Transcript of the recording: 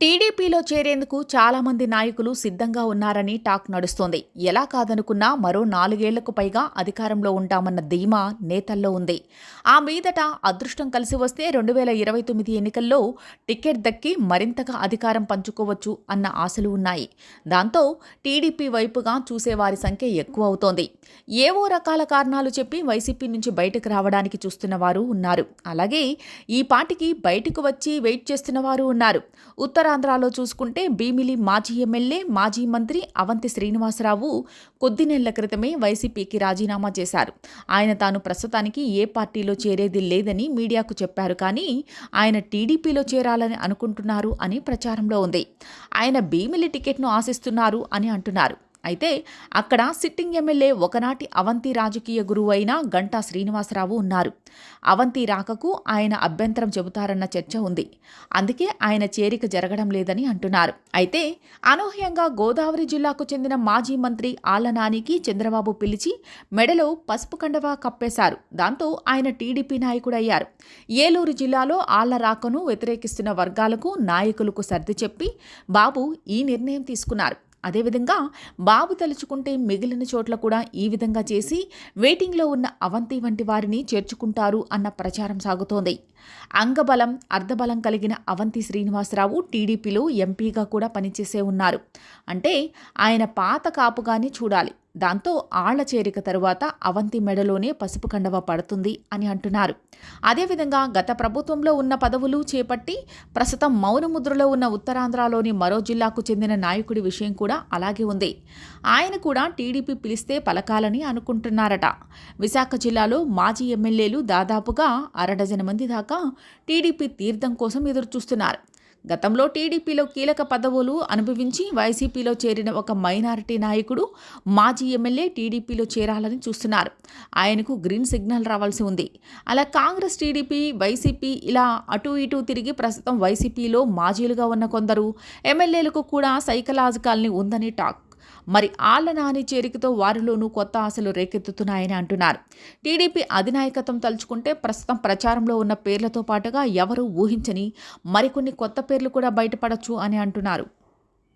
టీడీపీలో చేరేందుకు చాలామంది నాయకులు సిద్ధంగా ఉన్నారని టాక్ నడుస్తోంది. ఎలా కాదనుకున్నా మరో నాలుగేళ్ళకు పైగా అధికారంలో ఉంటామన్న ధీమా నేతల్లో ఉంది. ఆ మీదట అదృష్టం కలిసి వస్తే రెండు వేల ఇరవై తొమ్మిది ఎన్నికల్లో టికెట్ దక్కి మరింతగా అధికారం పంచుకోవచ్చు అన్న ఆశలు ఉన్నాయి. దాంతో టీడీపీ వైపుగా చూసేవారి సంఖ్య ఎక్కువ అవుతోంది. ఏవో రకాల కారణాలు చెప్పి వైసీపీ నుంచి బయటకు రావడానికి చూస్తున్న వారు ఉన్నారు. అలాగే ఈ పార్టీకి బయటకు వచ్చి వెయిట్ చేస్తున్న వారు ఉన్నారు. ఉత్తరాంధ్రలో చూసుకుంటే భీమిలి మాజీ ఎమ్మెల్యే మాజీ మంత్రి అవంతి శ్రీనివాసరావు కొద్ది నెలల క్రితమే వైసీపీకి రాజీనామా చేశారు. ఆయన తాను ప్రస్తుతానికి ఏ పార్టీలో చేరేది లేదని మీడియాకు చెప్పారు కానీ ఆయన టీడీపీలో చేరాలని అనుకుంటున్నారు అని ప్రచారంలో ఉంది. ఆయన భీమిలి టికెట్ను ఆశిస్తున్నారు అని అంటున్నారు. అయితే అక్కడ సిట్టింగ్ ఎమ్మెల్యే ఒకనాటి అవంతి రాజకీయ గురువు అయిన గంటా శ్రీనివాసరావు ఉన్నారు. అవంతి రాకకు ఆయన అభ్యంతరం చెబుతారన్న చర్చ ఉంది. అందుకే ఆయన చేరిక జరగడం లేదని అంటున్నారు. అయితే అనూహ్యంగా గోదావరి జిల్లాకు చెందిన మాజీ మంత్రి ఆలనానికి చంద్రబాబు పిలిచి మెడలో పసుపు కండవా కప్పేశారు. దాంతో ఆయన టీడీపీ నాయకుడయ్యారు. ఏలూరు జిల్లాలో ఆళ్ళ రాకను వ్యతిరేకిస్తున్న వర్గాలకు నాయకులకు సర్ది చెప్పి బాబు ఈ నిర్ణయం తీసుకున్నారు. అదేవిధంగా బాబు తలుచుకుంటే మిగిలిన చోట్ల కూడా ఈ విధంగా చేసి వెయిటింగ్లో ఉన్న అవంతి వంటి వారిని చేర్చుకుంటారు అన్న ప్రచారం సాగుతోంది. అంగబలం అర్ధబలం కలిగిన అవంతి శ్రీనివాసరావు టీడీపీలో ఎంపీగా కూడా పనిచేసే ఉన్నారు. అంటే ఆయన పాత కాపుగానే చూడాలి. దాంతో ఆళ్ళ చేరిక తరువాత అవంతి మెడలోనే పసుపు కండవ పడుతుంది అని అంటున్నారు. అదేవిధంగా గత ప్రభుత్వంలో ఉన్న పదవులు చేపట్టి ప్రస్తుతం మౌనముద్రలో ఉన్న ఉత్తరాంధ్రలోని మరో జిల్లాకు చెందిన నాయకుడి విషయం కూడా అలాగే ఉంది. ఆయన కూడా టీడీపీ పిలిస్తే పలకాలని అనుకుంటున్నారట. విశాఖ జిల్లాలో మాజీ ఎమ్మెల్యేలు దాదాపుగా అరడజన మంది దాకా టీడీపీ తీర్థం కోసం ఎదురుచూస్తున్నారు. గతంలో టీడీపీలో కీలక పదవులు అనుభవించి వైసీపీలో చేరిన ఒక మైనారిటీ నాయకుడు మాజీ ఎమ్మెల్యే టీడీపీలో చేరాలని చూస్తున్నారు. ఆయనకు గ్రీన్ సిగ్నల్ రావాల్సి ఉంది. అలా కాంగ్రెస్ టీడీపీ వైసీపీ ఇలా అటు ఇటు తిరిగి ప్రస్తుతం వైసీపీలో మాజీలుగా ఉన్న కొందరు ఎమ్మెల్యేలకు కూడా సైకలాజికల్ని ఉందని టాక్. మరి ఆళ్ళ నాని చేరికతో వారిలోనూ కొత్త ఆశలు రేకెత్తుతున్నాయని అంటున్నారు. టీడీపీ అధినాయకత్వం తలుచుకుంటే ప్రస్తుతం ప్రచారంలో ఉన్న పేర్లతో పాటుగా ఎవరూ ఊహించని మరికొన్ని కొత్త పేర్లు కూడా బయటపడచ్చు అని అంటున్నారు.